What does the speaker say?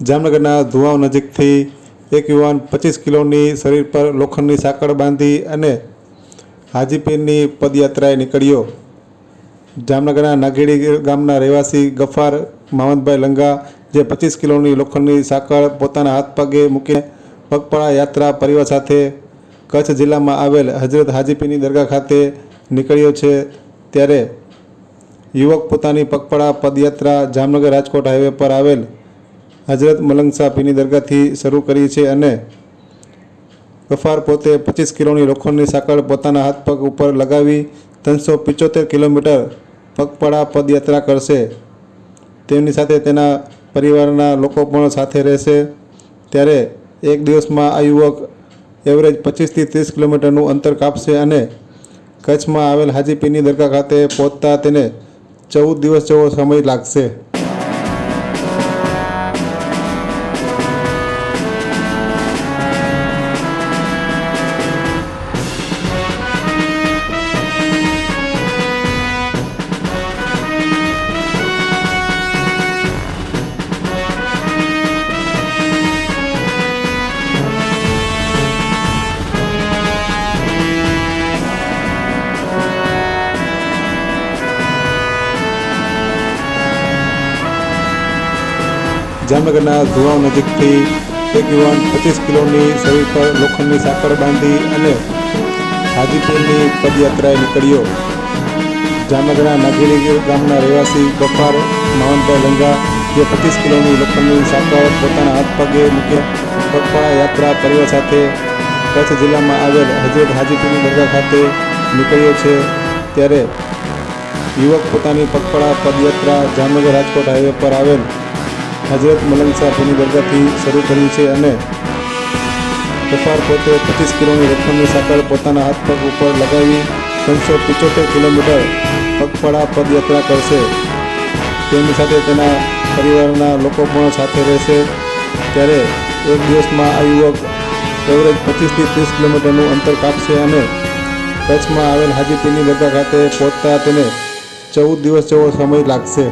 જામનગરના ધુવાવ નજીકથી એક યુવાન પચીસ કિલોની શરીર પર લોખંડની સાંકળ બાંધી અને હાજીપીરની પદયાત્રાએ નીકળ્યો. જામનગરના નાગેડી ગામના રહેવાસી ગફાર મામદભાઈ લંગા, જે પચીસ કિલોની લોખંડની સાંકળ પોતાના હાથ પગે મૂકીને પગપાળા યાત્રા પરિવાર સાથે કચ્છ જિલ્લામાં આવેલ હજરત હાજીપીરની દરગાહ ખાતે નીકળ્યો છે. ત્યારે યુવક પોતાની પગપાળા પદયાત્રા જામનગર રાજકોટ હાઈવે પર આવેલ હજરત મલંગ શાહ પીરની દરગાહથી શરૂ કરી છે અને ગફાર પોતે પચીસ કિલોની લોખંડની સાંકળ પોતાના હાથ પગ ઉપર લગાવી ત્રણસો પિચોતેર કિલોમીટર પગપાળા પદયાત્રા કરશે. તેમની સાથે તેના પરિવારના લોકો પણ સાથે રહેશે. ત્યારે એક દિવસમાં આ યુવક એવરેજ પચીસથી ત્રીસ કિલોમીટરનું અંતર કાપશે અને કચ્છમાં આવેલ હાજીપીરની દરગાહ ખાતે પહોંચતા તેને ચૌદ દિવસ જેવો સમય લાગશે. જામનગરના ધુવાવ નજીકથી એક યુવાન પચીસ કિલોની શરીર પર લોખંડની સાંકળ બાંધી અને હાજીપુરની પદયાત્રાએ નીકળ્યો. જામનગરના નાગેરી ગામના રહેવાસી ગફાર માવનભાઈ લંગા જે પચીસ કિલોની લોખંડની સાંકળ પોતાના હાથ પગે મૂકે પગપાળા યાત્રા પરિવાર સાથે કચ્છ જિલ્લામાં આવેલ હજરત હાજીપુરની દરગાહ ખાતે નીકળ્યો છે. ત્યારે યુવક પોતાની પગપાળા પદયાત્રા જામનગર રાજકોટ હાઈવે પર આવેલ હજરત મલંગ સાહેબની દરગાહથી શરૂ કરી છે અને કફાર પોતે પચીસ કિલોની રકમની સાંકળ પોતાના હાથ પગ ઉપર લગાવી ત્રણસો પિચોતેર કિલોમીટર પગપાળા પદયાત્રા કરશે. તેમની સાથે તેના પરિવારના લોકો પણ સાથે રહેશે. ત્યારે એક દિવસમાં આ યુવક એવરેજ પચીસથી ત્રીસ કિલોમીટરનું અંતર કાપશે અને કચ્છમાં આવેલ હાજીપીરની દરગાહ ખાતે પહોંચતા તેને ચૌદ દિવસ જેવો સમય લાગશે.